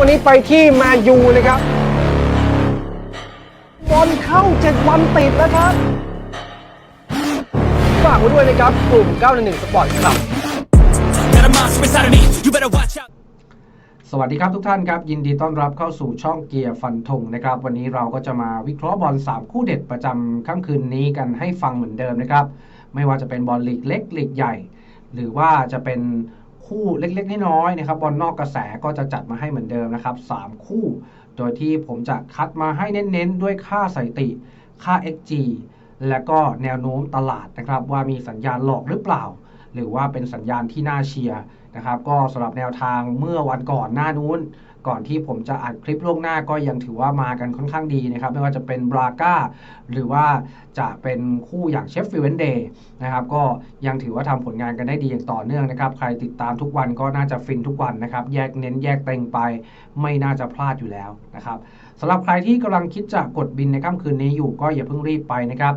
วันนี้ไปที่แมนยูนะครับบอลเข้า7วันติดแล้วครับ ฝากไว้ด้วยนะครับ กลุ่ม 911 สปอร์ตครับ สวัสดีครับทุกท่านครับ ยินดีต้อนรับเข้าสู่ช่องเกียร์ฟันธงนะครับ วันนี้เราก็จะมาวิเคราะห์บอล 3 คู่เด็ดประจำค่ำคืนนี้กันให้ฟังเหมือนเดิมนะครับ ไม่ว่าจะเป็นบอลลีกเล็กลีกใหญ่ หรือว่าจะเป็น คู่เล็กๆน้อยๆนะครับบอลนอกกระแสก็จะจัดมาให้เหมือนเดิมนะครับ3คู่ โดยที่ผมจะคัดมาให้เน้นๆ ด้วยค่าสถิติ ค่า XG และก็แนวโน้มตลาดนะครับ ว่ามีสัญญาณหลอกหรือเปล่า หรือว่าเป็นสัญญาณที่น่าเชียร์นะครับ ก็สำหรับแนวทางเมื่อวันก่อนหน้านู้น ก่อนที่ผมจะอัดคลิปล่วงหน้าก็ยังถือว่ามากันค่อนข้างดีนะครับ ไม่ว่าจะเป็นบราก้าหรือว่าจะเป็นคู่อย่างเชฟฟิลด์เดย์นะครับ ก็ยังถือว่าทำผลงานกันได้ดีอย่างต่อเนื่องนะครับ ใครติดตามทุกวันก็น่าจะฟินทุกวันนะครับ แยกเน้นแยกเต็งไป ไม่น่าจะพลาดอยู่แล้วนะครับสำหรับใครที่กำลังคิดจะกดบินในค่ำคืนนี้อยู่ก็อย่าเพิ่งรีบไปนะครับ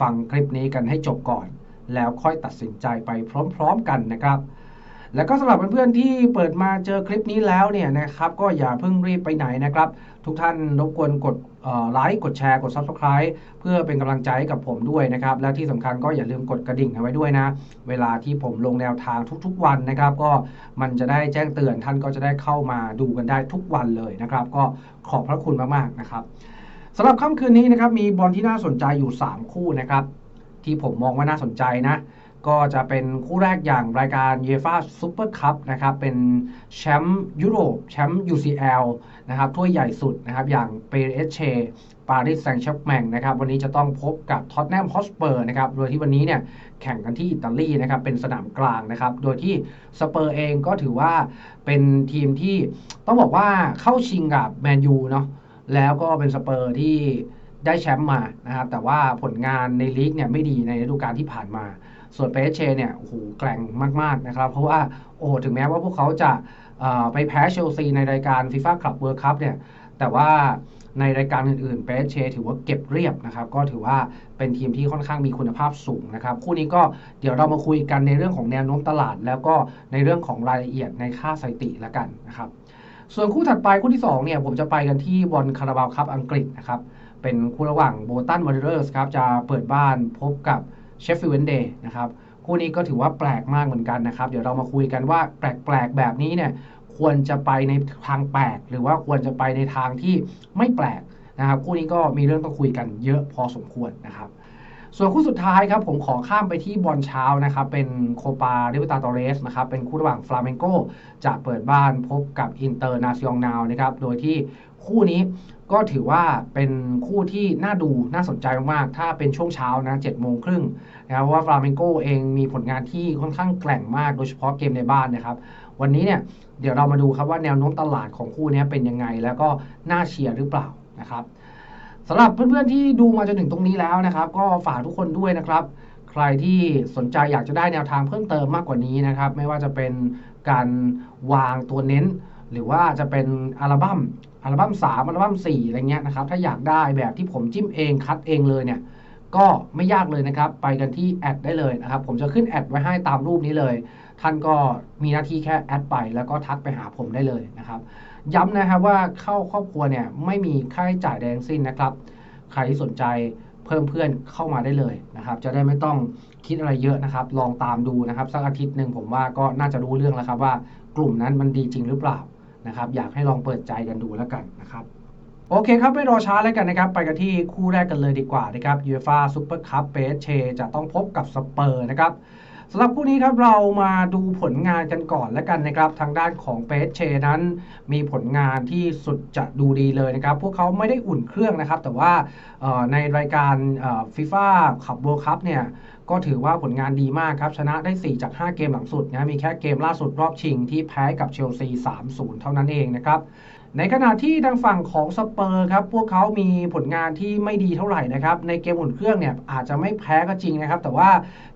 ฟังคลิปนี้กันให้จบก่อน แล้วค่อยตัดสินใจไปพร้อม ๆ กันนะครับ แล้วก็สำหรับเพื่อนๆที่เปิดมาเจอคลิปนี้แล้วเนี่ยนะครับก็อย่าเพิ่งรีบไปไหนนะครับ ทุกท่านรบกวนกดไลค์กดแชร์กด Subscribe เพื่อเป็นกำลังใจให้กับผมด้วยนะครับ และที่สำคัญก็อย่าลืมกดกระดิ่งเอาไว้ด้วยนะ เวลาที่ผมลงแนวทางทุกๆวันนะครับ ก็มันจะได้แจ้งเตือนท่านก็จะได้เข้ามาดูกันได้ทุกวันเลยนะครับ ก็ขอบพระคุณมากๆนะครับสำหรับค่ำคืนนี้นะครับมีบอลที่น่าสนใจอยู่ 3 คู่นะครับ ที่ผมมองว่าน่าสนใจนะ ก็จะเป็นคู่แรกอย่างรายการ UEFA Super Cup นะครับเป็นแชมป์ยุโรปแชมป์ UCL นะครับถ้วยใหญ่สุดนะครับอย่างเปเรเชปารีสแซงต์แชร์แมงนะครับวันนี้จะต้องพบกับท็อตแนมฮอสเปอร์นะครับโดยที่วันนี้เนี่ยแข่งกันที่อิตาลีนะครับเป็นสนามกลางนะครับโดยที่สเปอร์เองก็ถือว่าเป็นทีมที่ต้องบอกว่าเข้าชิงกับแมนยูเนาะแล้วก็เป็นสเปอร์ที่ได้แชมป์มานะครับแต่ว่าผลงานในลีกเนี่ยไม่ดีในฤดูกาลที่ผ่านมา ส่วนเปเชเนี่ยโอ้โหแกร่งมาก ๆ นะครับ เพราะว่าโอ้โหถึงแม้ว่าพวกเขาจะไปแพ้เชลซีในรายการ FIFA Club World Cup เนี่ยแต่ว่าในรายการอื่นๆเปเชถือว่าเก็บเรียบนะครับ ก็ถือว่าเป็นทีมที่ค่อนข้างมีคุณภาพสูงนะครับ คู่นี้ก็เดี๋ยวเรามาคุยกันในเรื่องของแนวโน้มตลาด แล้วก็ในเรื่องของรายละเอียดในค่าสถิติล้วกันนะครับ ส่วนคู่ถัดไปคู่ที่2เนี่ยผมจะไปกันที่บอลคาราบาวคัพอังกฤษนะครับเป็นคู่ระหว่างโบตันวอริเออร์สครับจะเปิดบ้านพบกับ เชฟฟิลด์เดย์นะครับคู่นี้ก็ถือว่าแปลกมากเหมือนกันนะครับ เดี๋ยวเรามาคุยกันว่าแปลกๆแบบนี้เนี่ยควรจะไปในทางแปลก หรือว่าควรจะไปในทางที่ไม่แปลกนะครับคู่นี้ก็มีเรื่องต้องคุยกันเยอะพอสมควรนะครับ ส่วนคู่สุดท้ายครับผมขอข้ามไปที่บอลเช้านะครับ เป็นโคปาเดวิตาตอเรสนะครับ เป็นคู่ระหว่างฟลาเมนโกจะเปิดบ้านพบกับอินเตอร์นาซิองนาวนะครับ โดยที่คู่นี้ก็ถือว่าเป็นคู่ที่น่าดูน่าสนใจมากๆ ถ้าเป็นช่วงเช้านะ7จ็ดโมงครึ่งนะครับว่าฟลาเมนโกเองมีผลงานที่ค่อนข้างแกร่งมากโดยเฉพาะเกมในบ้านนะครับ วันนี้เนี่ยเดี๋ยวเรามาดูครับว่าแนวโน้มตลาดของคู่นี้เป็นยังไง แล้วก็น่าเชียร์หรือเปล่านะครับ สำหรับเพื่อนๆที่ดูมาจนถึงตรงนี้แล้วนะครับ ก็ฝากทุกคนด้วยนะครับ ใครที่สนใจอยากจะได้แนวทางเพิ่มเติมมากกว่านี้นะครับ ไม่ว่าจะเป็นการวางตัวเน้น หรือว่าจะเป็นอัลบั้มอัลบั้ม3อัลบั้ม4อะไรเงี้ยนะครับ ถ้าอยากได้แบบที่ผมจิ้มเองคัดเองเลยเนี่ยก็ไม่ยากเลยนะครับ ไปกันที่แอดได้เลยนะครับ ผมจะขึ้นแอดไว้ให้ตามรูปนี้เลย ท่านก็มีหน้าที่แค่แอดไป แล้วก็ทักไปหาผมได้เลยนะครับ ย้ำนะครับว่าเข้าครอบครัวเนี่ยไม่มีค่าใช้จ่ายใดทั้งสิ้นนะครับ ใครที่สนใจเพิ่มเพื่อนเข้ามาได้เลยนะครับ จะได้ไม่ต้องคิดอะไรเยอะนะครับ ลองตามดูนะครับสักอาทิตย์หนึ่งผมว่าก็น่าจะรู้เรื่องแล้วครับว่ากลุ่มนั้นมันดีจริงหรือเปล่านะครับ อยากให้ลองเปิดใจกันดูแล้วกันนะครับโอเคครับ ไม่รอช้าแล้วกันนะครับ ไปกันที่คู่แรกกันเลยดีกว่านะครับยูเอฟ่าซูเปอร์คัพเปเชจะต้องพบกับสเปอร์นะครับ สำหรับคู่นี้ครับเรามาดูผลงานกันก่อนแล้วกันนะครับทางด้านของเปเชนั้น มีผลงานที่สุดจะดูดีเลยนะครับ พวกเขาไม่ได้อุ่นเครื่องนะครับ แต่ว่าในรายการฟีฟ่าขับเวิลด์คัพเนี่ยก็ถือว่าผลงานดีมากครับ ชนะได้ 4 จาก 5 เกมหลังสุดนะมีแค่เกมล่าสุดรอบชิงที่แพ้กับเชลซี 3-0 เท่านั้นเองนะครับในขณะที่ทางฝั่งของสเปอร์ครับ พวกเขามีผลงานที่ไม่ดีเท่าไหร่นะครับ ในเกมอุ่นเครื่องเนี่ยอาจจะไม่แพ้ก็จริงนะครับ แต่ว่า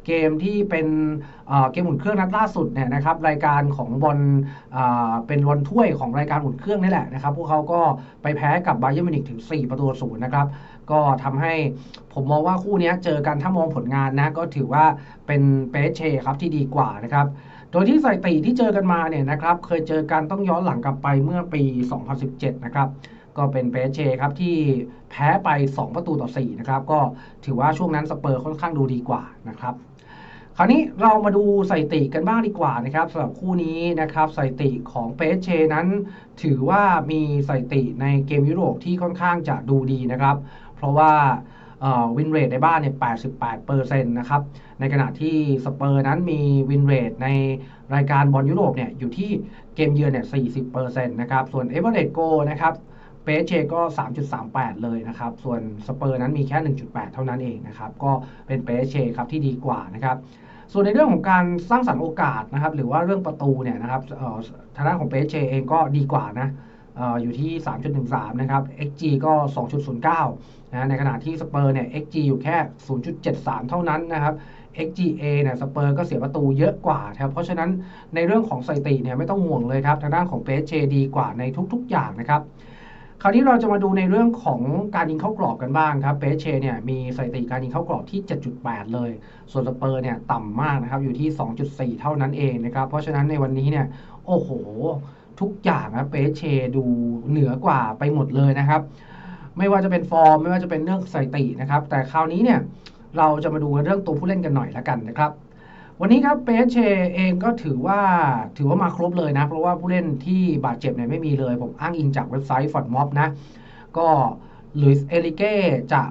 เกมที่เป็นเกมอุ่นเครื่องนัดล่าสุดเนี่ยนะครับรายการของบอลเป็นบอลถ้วยของรายการอุ่นเครื่องนี่แหละนะครับพวกเขาก็ไปแพ้กับไบเยอร์มิวนิกถึง 4 ประตูศูนย์นะครับก็ทำให้ผมมองว่าคู่นี้เจอกันถ้ามองผลงานนะก็ถือว่าเป็นเปเชครับที่ดีกว่านะครับโดยที่สถิติที่เจอกันมาเนี่ยนะครับเคยเจอกันต้องย้อนหลังกลับไปเมื่อปี 2017 นะครับก็เป็นเปเชครับที่แพ้ไป 2 ประตูต่อ 4 นะครับ ก็ถือว่าช่วงนั้นสเปอร์ค่อนข้างดูดีกว่านะครับ คราวนี้เรามาดูสถิติกันบ้างดีกว่านะครับสำหรับคู่นี้นะครับสถิติของเปเชนั้น ถือว่ามีสถิติในเกมยุโรปที่ค่อนข้างจะดูดีนะครับ เพราะว่าวินเรทในบ้านเนี่ย 88%นะครับ ในขณะที่สเปอร์นั้นมีวินเรทในรายการบอลยุโรปเนี่ยอยู่ที่เกมเยือนเนี่ย 40%นะครับ ส่วนเอเวอเรสต์โกนะครับ เปเชก็ 3.38 เลยนะครับ ส่วนสเปอร์นั้นมีแค่ 1.8 เท่านั้นเองนะครับ ก็เป็นเปเชครับที่ดีกว่านะครับ ส่วนในเรื่องของการสร้างสรรค์โอกาสนะครับ หรือว่าเรื่องประตูเนี่ยนะครับทางด้านของเปเชเองก็ดีกว่านะอออยู่ที่ 3.13 นะครับ XG ก็ 2.09 นะ ในขณะที่สเปอร์เนี่ย XG อยู่แค่ 0.73 เท่านั้นนะครับ XGA เนี่ยสเปอร์ก็เสียประตูเยอะกว่าครับ เพราะฉะนั้นในเรื่องของสถิติเนี่ยไม่ต้องห่วงเลยครับ ทางด้านของเปเชดีกว่าในทุกๆอย่างนะครับ คราวนี้เราจะมาดูในเรื่องของการยิงเข้ากรอบกันบ้างครับเปเชเนี่ยมีสถิติการยิงเข้ากรอบที่ 7.8 เลย ส่วนสเปอร์เนี่ยต่ำมากนะครับอยู่ที่ 2.4 เท่านั้นเองนะครับ เพราะฉะนั้นในวันนี้เนี่ยโอ้โห ทุกอย่างนะเปเชดูเหนือกว่าไปหมดเลยนะครับ ไม่ว่าจะเป็นฟอร์ม ไม่ว่าจะเป็นเรื่องสถิตินะครับ แต่คราวนี้เนี่ยเราจะมาดูเรื่องตัวผู้เล่นกันหน่อยละกันนะครับ วันนี้ครับเปเชเองก็ถือว่าถือว่ามาครบเลยนะ เพราะว่าผู้เล่นที่บาดเจ็บเนี่ยไม่มีเลย ผมอ้างอิงจากเว็บไซต์ฟอร์ดม็อบนะ ก็ลุยส์เอลิเก้จะ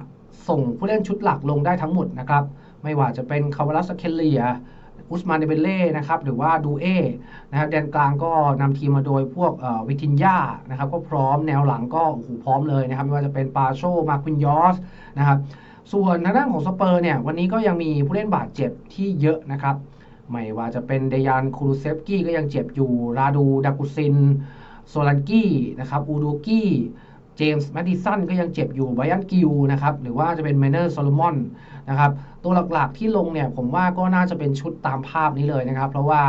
ส่งผู้เล่นชุดหลักลงได้ทั้งหมดนะครับ ไม่ว่าจะเป็นคาวาลัสเคลเลียอุสมานเดเบเล่นะครับหรือว่าดูเอนะครับแดนกลางก็นำทีมมาโดยพวกวิทินยานะครับก็พร้อมแนวหลังก็โอ้โหพร้อมเลยนะครับ ไม่ว่าจะเป็นปาโชมาควินยอสนะครับ ส่วนทางด้านของสเปอร์เนี่ยวันนี้ก็ยังมีผู้เล่นบาดเจ็บที่เยอะนะครับ ไม่ว่าจะเป็นเดยานคูรูเซฟกี้ก็ยังเจ็บอยู่ ราดูดากุซิน โซลันกี้นะครับ อูดูกี้ เจมส์แมดดิสันก็ยังเจ็บอยู่ไบยันกิวนะครับ หรือว่าจะเป็นเมเนอร์โซโลมอนนะครับ ตัวหลักๆที่ลงเนี่ยผมว่าก็น่าจะเป็นชุดตามภาพนี้เลยนะครับ เพราะว่า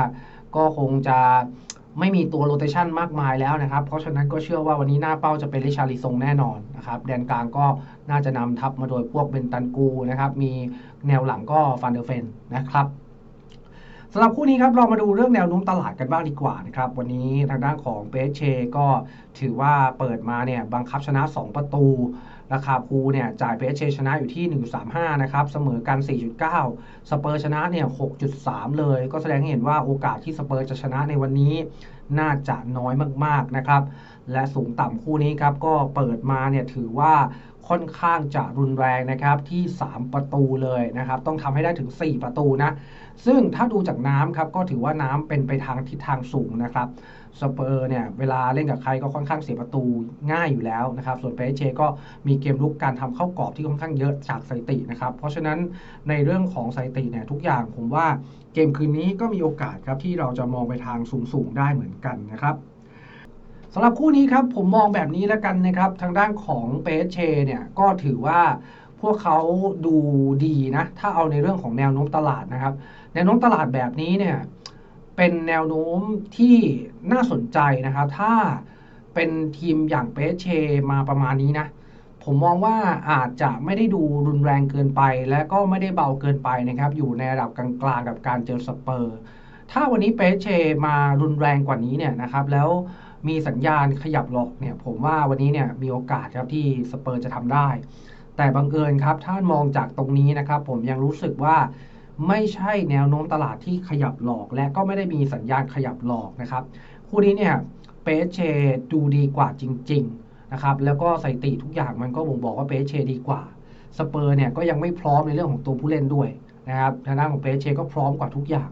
ก็คงจะ ไม่มีตัวโรเตชันมากมายแล้วนะครับ เพราะฉะนั้นก็เชื่อว่าวันนี้หน้าเป้าจะเป็นริชาริซงแน่นอนนะครับ แดนกลางก็น่าจะนำทัพมาโดยพวกเบนตันกูนะครับ มีแนวหลังก็ฟันเดอร์เฟนนะครับสำหรับคู่นี้ครับเรามาดูเรื่องแนวโน้มตลาดกันบ้างดีกว่านะครับ วันนี้ทางด้านของเปเชก็ถือว่าเปิดมาเนี่ยบังคับชนะ 2 ประตู ราคาพูเนี่ยจ่ายเพชเชชนะอยู่ที่ 1.35 นะครับเสมอกัน 4.9 สเปอร์ชนะเนี่ย 6.3 เลย ก็แสดงให้เห็นว่าโอกาสที่สเปอร์จะชนะในวันนี้น่าจะน้อยมากๆนะครับ และสูงต่ำคู่นี้ครับก็เปิดมาเนี่ยถือว่า ค่อนข้างจะรุนแรงนะครับที่ 3 ประตูเลยนะครับ ต้องทำให้ได้ถึง 4 ประตูนะ ซึ่งถ้าดูจากน้ำครับก็ถือว่าน้ำเป็นไปทางทิศทางสูงนะครับสเปอร์เนี่ยเวลาเล่นกับใครก็ค่อนข้างเสียประตูง่ายอยู่แล้วนะครับ ส่วนเปเชก็มีเกมลุกการทำเข้ากรอบที่ค่อนข้างเยอะจากสถิตินะครับ เพราะฉะนั้นในเรื่องของสถิติเนี่ยทุกอย่างผมว่าเกมคืนนี้ก็มีโอกาสครับที่เราจะมองไปทางสูงๆได้เหมือนกันนะครับ สำหรับคู่นี้ครับผมมองแบบนี้แล้วกันนะครับ ทางด้านของเปเชเนี่ยก็ถือว่าพวกเขาดูดีนะ ถ้าเอาในเรื่องของแนวโน้มตลาดนะครับ แนวโน้มตลาดแบบนี้เนี่ยเป็นแนวโน้มที่น่าสนใจนะครับ ถ้าเป็นทีมอย่างเปเชมาประมาณนี้นะ ผมมองว่าอาจจะไม่ได้ดูรุนแรงเกินไป และก็ไม่ได้เบาเกินไปนะครับ อยู่ในระดับกลางๆกับการเจอสเปอร์ ถ้าวันนี้เปเชมารุนแรงกว่านี้เนี่ยนะครับ แล้ว มีสัญญาณขยับหลอกเนี่ยผมว่าวันนี้เนี่ยมีโอกาสครับที่สเปอร์จะทำได้ แต่บังเอิญครับ ถ้ามองจากตรงนี้นะครับ ผมยังรู้สึกว่าไม่ใช่แนวโน้มตลาดที่ขยับหลอก และก็ไม่ได้มีสัญญาณขยับหลอกนะครับคู่นี้เนี่ยเปเชดูดีกว่าจริง ๆนะครับ แล้วก็สถิติทุกอย่างมันก็บ่งบอกว่าเปเชดีกว่าสเปอร์เนี่ยก็ยังไม่พร้อมในเรื่องของตัวผู้เล่นด้วยนะครับทางด้านของเปเชก็พร้อมกว่าทุกอย่าง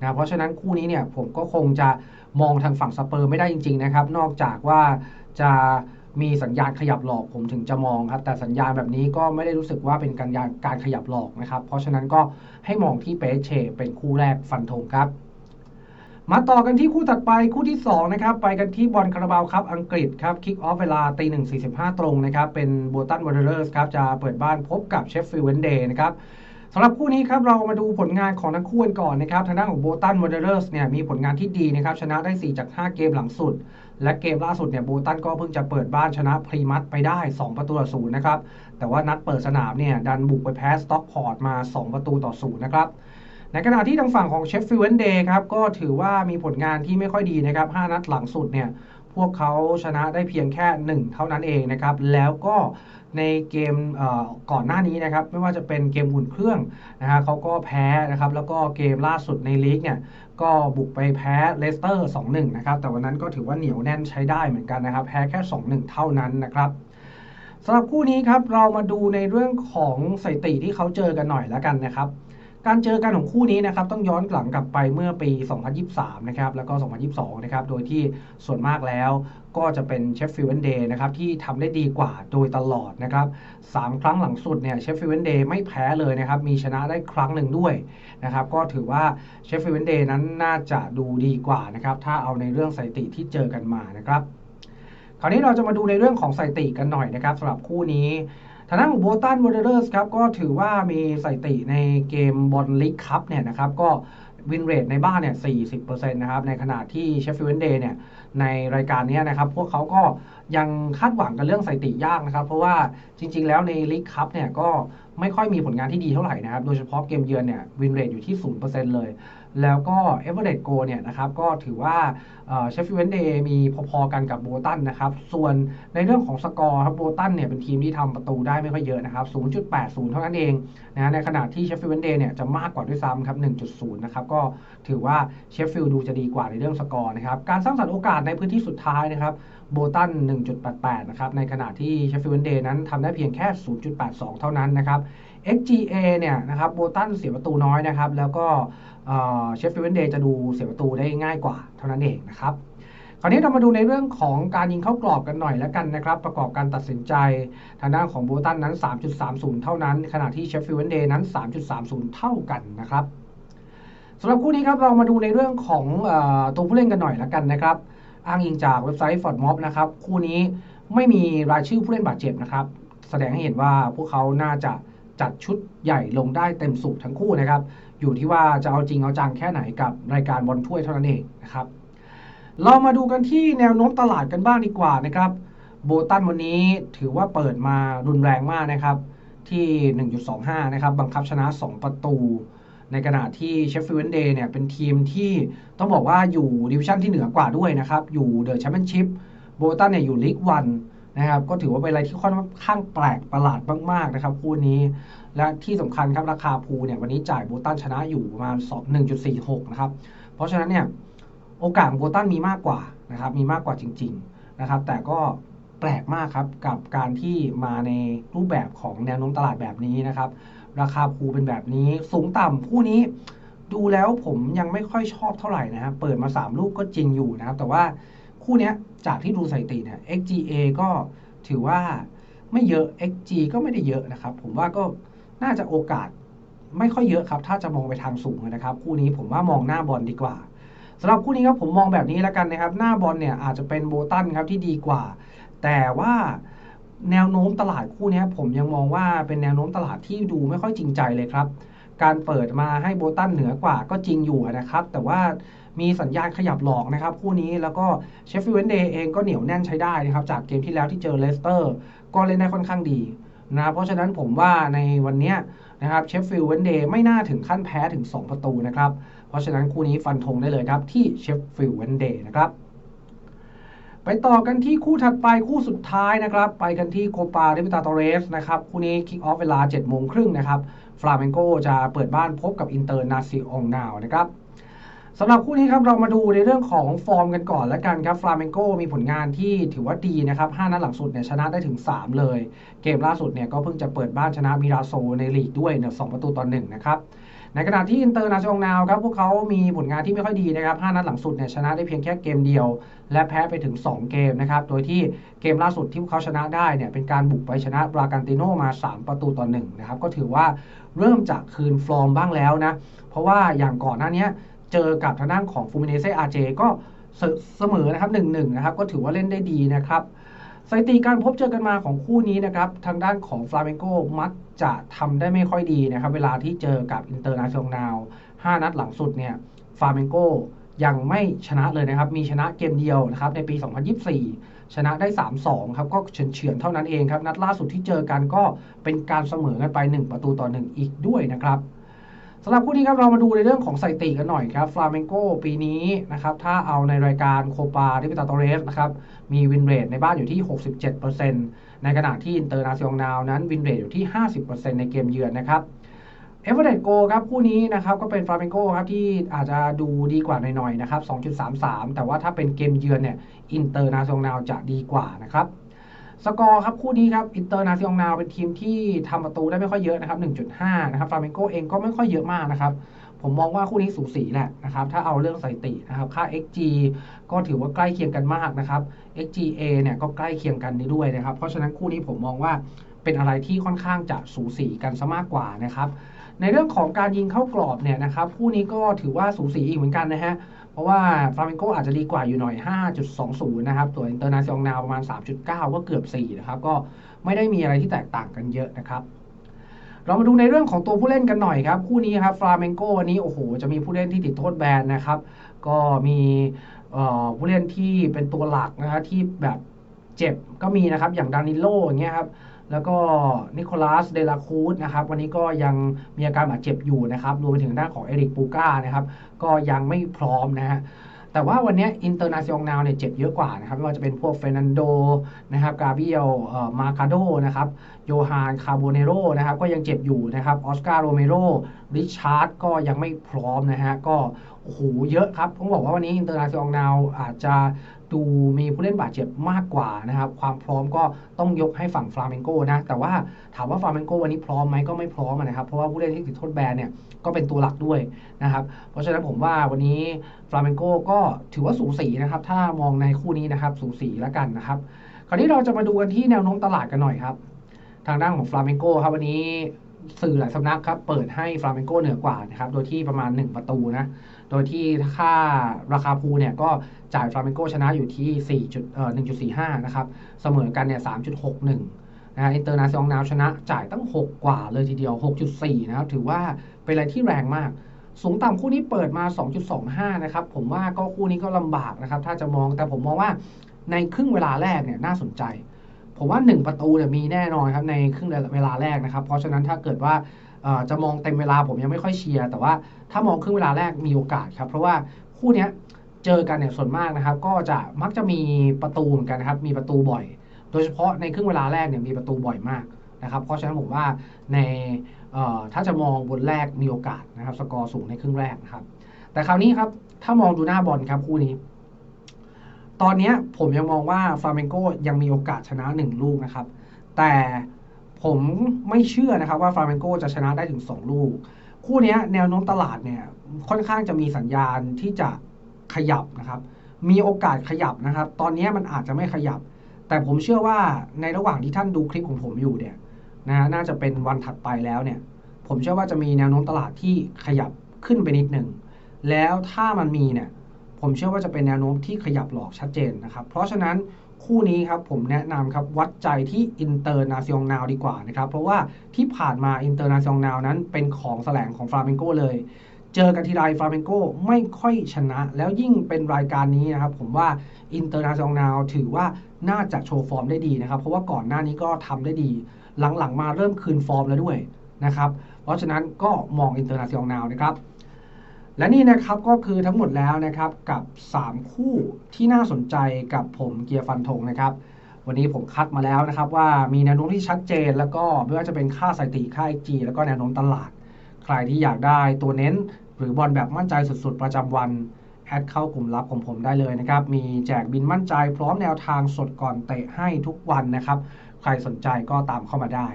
นะเพราะฉะนั้นคู่นี้เนี่ยผมก็คงจะมองทางฝั่งสเปอร์ไม่ได้จริง ๆ นะครับ นอกจากว่าจะมีสัญญาณขยับหลอกผมถึงจะมองครับ แต่สัญญาณแบบนี้ก็ไม่ได้รู้สึกว่าเป็นการการขยับหลอกนะครับ เพราะฉะนั้นก็ให้มองที่เปเชเป็นคู่แรกฟันธงครับ มาต่อกันที่คู่ถัดไปคู่ที่ 2 นะครับ ไปกันที่บอลคาราบาวครับอังกฤษครับคิกออฟเวลาตีหนึ่งสี่สิบห้าตรงนะครับ เป็นโบตันวอร์เรอร์สครับจะเปิดบ้านพบกับเชฟฟิลด์เวนเดย์นะครับ สำหรับคู่นี้ครับเรามาดูผลงานของทั้งคู่กันก่อนนะครับทางด้านของโบตันวอร์เรอร์สเนี่ยมีผลงานที่ดีนะครับชนะได้ 4 จาก 5 เกมหลังสุด และเกมล่าสุดเนี่ยโบตันก็เพิ่งจะเปิดบ้านชนะพรีมัตไปได้ 2 ประตูต่อศูนย์นะครับแต่ว่านัดเปิดสนามเนี่ยดันบุกไปแพ้สต็อกพอร์ตมา 2 ประตูต่อศูนย์นะครับในขณะที่ทางฝั่งของเชฟฟิลด์เดย์ครับก็ถือว่ามีผลงานที่ไม่ค่อยดีนะครับ5นัดหลังสุดเนี่ยพวกเขาชนะได้เพียงแค่ 1 เท่านั้นเองนะครับแล้วก็ ในเกมก่อนหน้านี้นะครับไม่ว่าจะเป็นเกมอุ่นเครื่องนะฮะเขาก็แพ้นะครับแล้วก็เกมล่าสุดในลีกเนี่ยก็บุกไปแพ้เลสเตอร์ 2-1 นะครับแต่วันนั้นก็ถือว่าเหนียวแน่นใช้ได้เหมือนกันนะครับแพ้แค่ 2-1 เท่านั้นนะครับสำหรับคู่นี้ครับเรามาดูในเรื่องของสถิติที่เขาเจอกันหน่อยแล้วกันนะครับ การเจอกันของคู่นี้นะครับต้องย้อนหลังกลับไปเมื่อปี 2023 นะครับแล้วก็ 2022 นะครับโดยที่ส่วนมากแล้วก็จะเป็นเชฟฟิลด์เดย์นะครับที่ทำได้ดีกว่าโดยตลอดนะครับสามครั้งหลังสุดเนี่ยเชฟฟิลด์เดย์ไม่แพ้เลยนะครับมีชนะได้ครั้งหนึ่งด้วยนะครับก็ถือว่าเชฟฟิลด์เดย์นั้นน่าจะดูดีกว่านะครับถ้าเอาในเรื่องสถิติที่เจอกันมานะครับคราวนี้เราจะมาดูในเรื่องของสถิติกันหน่อยนะครับสำหรับคู่นี้ ทางด้านของโบตันวอร์เรอร์สครับก็ถือว่ามีสถิติในเกมบอลลีกคัพเนี่ยนะครับก็วินเรทในบ้านเนี่ย 40%นะครับ ในขณะที่เชฟฟิลด์เดย์เนี่ย ในรายการนี้นะครับ พวกเขาก็ยังคาดหวังกันเรื่องสถิติยากนะครับ เพราะว่าจริง ๆ แล้วในลีกคัพเนี่ยก็ไม่ค่อยมีผลงานที่ดีเท่าไหร่นะครับ โดยเฉพาะเกมเยือนเนี่ย วินเรทอยู่ที่ 0%เลย แล้วก็เอเวอเรสโกเนี่ยนะครับก็ถือว่าเชฟฟิลด์เดย์มีพอๆกันกับโบตันนะครับ ส่วนในเรื่องของสกอร์ครับโบตันเนี่ยเป็นทีมที่ทำประตูได้ไม่ค่อยเยอะนะครับ 0.80 เท่านั้นเองนะในขณะที่เชฟฟิลด์เดย์เนี่ยจะมากกว่าด้วยซ้ำครับ 1.0 นะครับ ก็ถือว่าเชฟฟิลด์ดูจะดีกว่าในเรื่องสกอร์นะครับ การสร้างสรรค์โอกาสในพื้นที่สุดท้ายนะครับโบตัน 1.88 นะครับ ในขณะที่เชฟฟิลด์เดย์นั้นทำได้เพียงแค่ 0.82 เท่านั้นนะครับ XGA เนี่ยนะครับโบตันเสียประตูน้อยนะครับ แล้วก็ เชฟฟิลด์เดย์จะดูเสียประตูได้ง่ายกว่าเท่านั้นเองนะครับคราวนี้เรามาดูในเรื่องของการยิงเข้ากรอบกันหน่อยแล้วกันนะครับ ประกอบการตัดสินใจทางด้านของโบตันนั้น 3.30 เท่านั้น ขณะที่เชฟฟิลด์เดย์นั้น 3.30 เท่ากันนะครับสำหรับคู่นี้ครับเรามาดูในเรื่องของออตัวผู้เล่นกันหน่อยแล้วกันนะครับ อ้างอิงจากเว็บไซต์ f o r d m o b นะครับคู่นี้ไม่มีรายชื่อผู้เล่นบาดเจ็บนะครับ แสดงให้เห็นว่าพวกเขาน่าจะจัดชุดใหญ่ลงได้เต็มสูบทั้งคู่นะครับ อยู่ที่ว่าจะเอาจริงเอาจังแค่ไหนกับรายการบอลถ้วยเท่านั้นเองนะครับ เรามาดูกันที่แนวโน้มตลาดกันบ้างดีกว่านะครับโบตันวันนี้ถือว่าเปิดมารุนแรงมากนะครับที่ 1.25 นะครับ บังคับชนะ 2 ประตู ในขณะที่เชฟฟิลด์เดย์เนี่ยเป็นทีมที่ต้องบอกว่าอยู่ดิวิชั่นที่เหนือกว่าด้วยนะครับ อยู่เดอะแชมเปี้ยนชิพโบตันเนี่ยอยู่ลีกวันนะครับ ก็ถือว่าเป็นอะไรที่ค่อนข้างแปลกประหลาดมากๆนะครับคู่นี้ และที่สำคัญครับราคาพูเนี่ยวันนี้จ่ายโบตันชนะอยู่ประมาณ1.46 นะครับ เพราะฉะนั้นเนี่ยโอกาสของโบตันมีมากกว่านะครับมีมากกว่าจริง ๆนะครับ แต่ก็แปลกมากครับกับการที่มาในรูปแบบของแนวโน้มตลาดแบบนี้นะครับ ราคาภูเป็นแบบนี้สูงต่ำคู่นี้ดูแล้วผมยังไม่ค่อยชอบเท่าไหร่นะครับเปิดมา 3 ลูกก็จริงอยู่นะครับ แต่ว่าคู่นี้จากที่ดูสถิติเนี่ย XGA ก็ถือว่าไม่เยอะ XG ก็ไม่ได้เยอะนะครับ ผมว่าก็ น่าจะโอกาสไม่ค่อยเยอะครับ ถ้าจะมองไปทางสูงนะครับ คู่นี้ผมว่ามองหน้าบอลดีกว่าสำหรับคู่นี้ครับผมมองแบบนี้แล้วกันนะครับ หน้าบอลเนี่ยอาจจะเป็นโบตันครับที่ดีกว่า แต่ว่าแนวโน้มตลาดคู่นี้ผมยังมองว่าเป็นแนวโน้มตลาดที่ดูไม่ค่อยจริงใจเลยครับ การเปิดมาให้โบตันเหนือกว่าก็จริงอยู่นะครับ แต่ว่ามีสัญญาณขยับหลอกนะครับ คู่นี้แล้วก็เชฟฟิลด์เดย์เองก็เหนียวแน่นใช้ได้นะครับ จากเกมที่แล้วที่เจอเลสเตอร์ ก็เล่นได้ค่อนข้างดี นะเพราะฉะนั้นผมว่าในวันนี้นะครับเชฟฟิลด์เดย์ไม่น่าถึงขั้นแพ้ถึง 2 ประตูนะครับ เพราะฉะนั้นคู่นี้ฟันธงได้เลยครับ ที่เชฟฟิลด์เวนเดย์นะครับ ไปต่อกันที่คู่ถัดไปคู่สุดท้ายนะครับ ไปกันที่โคปาเดมิตาตอเรสนะครับคู่นี้คิกออฟเวลา7โมงครึ่งนะครับฟลาเมงโกจะเปิดบ้านพบกับอินเตอร์นาซิองนาวนะครับ สำหรับคู่นี้ครับเรามาดูในเรื่องของฟอร์มกันก่อนแล้วกันครับฟลาเมงโกมีผลงานที่ถือว่าดีนะครับ5นัดหลังสุดเนี่ยชนะได้ถึง 3 เลย เกมล่าสุดเนี่ยก็เพิ่งจะเปิดบ้านชนะมิราโซในลีกด้วยเนี่ยสประตูต่อหนึ่งนะครับในขณะที่อินเตอร์นาชั่นแนลครับพวกเขามีผลงานที่ไม่ค่อยดีนะครับ5นัดหลังสุดเนี่ยชนะได้เพียงแค่เกมเดียว และแพ้ไปถึง 2 เกมนะครับโดยที่เกมล่าสุดที่พวกเขาชนะได้เนี่ยเป็นการบุกไปชนะบรากันติโนมา 3 ประตูต่อ1นะครับก็ถือว่าเริ่มจากคืนฟอร์มบ้างแล้วนะเพราะว่าอย่างก่อนหน้านี้ เจอกับทางด้านของฟูมิเนเซอาเจก็เสมอนะครับ1-1นะครับ ก็ถือว่าเล่นได้ดีนะครับสถิติการพบเจอกันมาของคู่นี้นะครับ ทางด้านของฟลาเมงโกมักจะทำได้ไม่ค่อยดีนะครับ เวลาที่เจอกับอินเตอร์นาชั่นแนล5นัดหลังสุดเนี่ยฟลาเมงโกยังไม่ชนะเลยนะครับ มีชนะเกมเดียวนะครับ ในปี 2024 ชนะได้ 3-2 ครับ ก็เฉือนๆเท่านั้นเองครับ นัดล่าสุดที่เจอกันก็เป็นการเสมอกันไป 1 ประตูต่อ 1 อีกด้วยนะครับ สำหรับคู่นี้ครับเรามาดูในเรื่องของสถิติกันหน่อยครับฟลาเมงโกปีนี้นะครับถ้าเอาในรายการโคปาที่พิตาโตเรสนะครับมีวินเรทในบ้านอยู่ที่ 67%ในขณะที่อินเตอร์นาซิองนาวนั้นวินเรทอยู่ที่ 50%ในเกมเยือนนะครับเอเวอเรสต์โกครับคู่นี้นะครับก็เป็นฟลาเมงโกครับที่อาจจะดูดีกว่าหน่อยๆนะครับ 2.33 แต่ว่าถ้าเป็นเกมเยือนเนี่ยอินเตอร์นาซิองนาวจะดีกว่านะครับ สกอร์ครับคู่นี้ครับอินเตอร์นาซิองนาเป็นทีมที่ทำประตูได้ไม่ค่อยเยอะนะครับ1.5นะครับฟลาเมงโกเองก็ไม่ค่อยเยอะมากนะครับผมมองว่าคู่นี้สูสีแหละนะครับถ้าเอาเรื่องสถิตินะครับค่า xg ก็ถือว่าใกล้เคียงกันมากนะครับ xga เนี่ยก็ใกล้เคียงกันนี้ด้วยนะครับ เพราะฉะนั้นคู่นี้ผมมองว่า เป็นอะไรที่ค่อนข้างจะสูสีกันซะมากกว่านะครับ ในเรื่องของการยิงเข้ากรอบเนี่ยนะครับคู่นี้ก็ถือว่าสูสีอีกเหมือนกันนะฮะเพราะว่าฟลาเมงโกอาจจะดีกว่าอยู่หน่อย 5.20 นะครับตัวอินเตอร์นาซิองนาประมาณ 3.9 ก็เกือบ 4 นะครับ ก็ไม่ได้มีอะไรที่แตกต่างกันเยอะนะครับเรามาดูในเรื่องของตัวผู้เล่นกันหน่อยครับคู่นี้ครับฟลาเมงโกวันนี้โอ้โหจะมีผู้เล่นที่ติดโทษแบนนะครับ ก็มีผู้เล่นที่เป็นตัวหลักนะครับที่แบบเจ็บก็มีนะครับอย่างดานิโลอย่างเงี้ยครับ แล้วก็นิโคลัสเดลาคูสนะครับวันนี้ก็ยังมีอาการบาดเจ็บอยู่นะครับรวมไปถึงด้านของเอริกปูก้านะครับก็ยังไม่พร้อมนะฮะแต่ว่าวันนี้อินเตอร์นาซิองนาวเนี่ยเจ็บเยอะกว่านะครับไม่ว่าจะเป็นพวกเฟรนันโดนะครับกาเบียลมาคาโดนะครับโยฮานคาโบเนโรนะครับก็ยังเจ็บอยู่นะครับออสการ์โรเมโรริชาร์ดก็ยังไม่พร้อมนะฮะก็ โอ้โหเยอะครับต้องบอกว่าวันนี้อินเตอร์นาซิองนาวอาจจะดูมีผู้เล่นบาดเจ็บมากกว่านะครับ ความพร้อมก็ต้องยกให้ฝั่งฟลาเมงโกนะ แต่ว่าถามว่าฟลาเมงโกวันนี้พร้อมไหมก็ไม่พร้อมนะครับ เพราะว่าผู้เล่นที่ติดโทษแบนเนี่ยก็เป็นตัวหลักด้วยนะครับ เพราะฉะนั้นผมว่าวันนี้ฟลาเมงโกก็ถือว่าสูสีนะครับ ถ้ามองในคู่นี้นะครับสูสีแล้วกันนะครับ คราวนี้เราจะมาดูกันที่แนวโน้มตลาดกันหน่อยครับ ทางด้านของฟลาเมงโกครับวันนี้ สื่อหลายสำนักครับเปิดให้ฟลาเมงโกเหนือกว่านะครับโดยที่ประมาณ 1 ประตูนะโดยที่ค่าราคาพูลเนี่ยก็จ่ายฟลาเมงโกชนะอยู่ที่4จุดเอ่อ1.45 นะครับ เสมอกันเนี่ย3.61นะฮะอินเตอร์นาซองนาวชนะจ่ายตั้ง 6 กว่าเลยทีเดียว 6.4 นะครับ ถือว่าเป็นอะไรที่แรงมาก สูงต่ำคู่นี้เปิดมา 2.25 นะครับ ผมว่าก็คู่นี้ก็ลำบากนะครับ ถ้าจะมองแต่ผมมองว่าในครึ่งเวลาแรกเนี่ยน่าสนใจ ผมว่า 1 ประตูเนี่ยมีแน่นอนครับในครึ่งเวลาแรกนะครับ เพราะฉะนั้นถ้าเกิดว่าจะมองเต็มเวลาผมยังไม่ค่อยเชียร์ แต่ว่าถ้ามองครึ่งเวลาแรกมีโอกาสครับ เพราะว่าคู่นี้เจอกันเนี่ยส่วนมากนะครับ ก็จะมักจะมีประตูเหมือนกันนะครับมีประตูบ่อย โดยเฉพาะในครึ่งเวลาแรกเนี่ยมีประตูบ่อยมากนะครับ เพราะฉะนั้นผมว่าในถ้าจะมองบนแรกมีโอกาสนะครับ สกอร์สูงในครึ่งแรกนะครับ แต่คราวนี้ครับถ้ามองดูหน้าบอลครับคู่นี้ ตอนนี้ผมยังมองว่าฟาเมงโกยังมีโอกาสชนะ 1 ลูกนะครับ แต่ผมไม่เชื่อนะครับว่าฟาเมงโกจะชนะได้ถึง 2 ลูก คู่นี้แนวโน้มตลาดเนี่ยค่อนข้างจะมีสัญญาณที่จะขยับนะครับ มีโอกาสขยับนะครับ ตอนนี้มันอาจจะไม่ขยับ แต่ผมเชื่อว่าในระหว่างที่ท่านดูคลิปของผมอยู่เนี่ยนะน่าจะเป็นวันถัดไปแล้วเนี่ย ผมเชื่อว่าจะมีแนวโน้มตลาดที่ขยับขึ้นไปนิดหนึ่งแล้วถ้ามันมีเนี่ย ผมเชื่อว่าจะเป็นแนวโน้มที่ขยับหลอกชัดเจนนะครับ เพราะฉะนั้นคู่นี้ครับผมแนะนำครับวัดใจที่อินเตอร์นาซิองนาวดีกว่านะครับเพราะว่าที่ผ่านมาอินเตอร์นาซิองนาวนั้นเป็นของแสลงของฟลาเมงโกเลย เจอกันทีไรฟลาเมงโกไม่ค่อยชนะ แล้วยิ่งเป็นรายการนี้นะครับผมว่าอินเตอร์นาซิองนาวถือว่าน่าจะโชว์ฟอร์มได้ดีนะครับเพราะว่าก่อนหน้านี้ก็ทำได้ดี หลังๆมาเริ่มคืนฟอร์มแล้วด้วยนะครับเพราะฉะนั้นก็มองอินเตอร์นาซิองนาวนะครับ และนี่นะครับก็คือทั้งหมดแล้วนะครับกับ 3 คู่ที่น่าสนใจกับผมเกียร์ฟันธงนะครับ วันนี้ผมคัดมาแล้วนะครับ ว่ามีแนวโน้มที่ชัดเจน แล้วก็ไม่ว่าจะเป็นค่าสถิติค่า XG แล้วก็แนวโน้มตลาด ใครที่อยากได้ตัวเน้น หรือบอลแบบมั่นใจสุดๆ ประจำวันแอดเข้ากลุ่มลับของผมได้เลยนะครับ มีแจกบินมั่นใจพร้อมแนวทางสดก่อนเตะให้ทุกวันนะครับ ใครสนใจก็ตามเข้ามาได้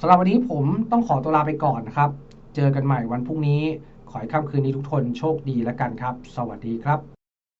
สำหรับวันนี้ผมต้องขอตัวลาไปก่อนนะครับ เจอกันใหม่วันพรุ่งนี้ ขอให้ค่ำคืนนี้ทุกคนโชคดีแล้วกันครับ สวัสดีครับ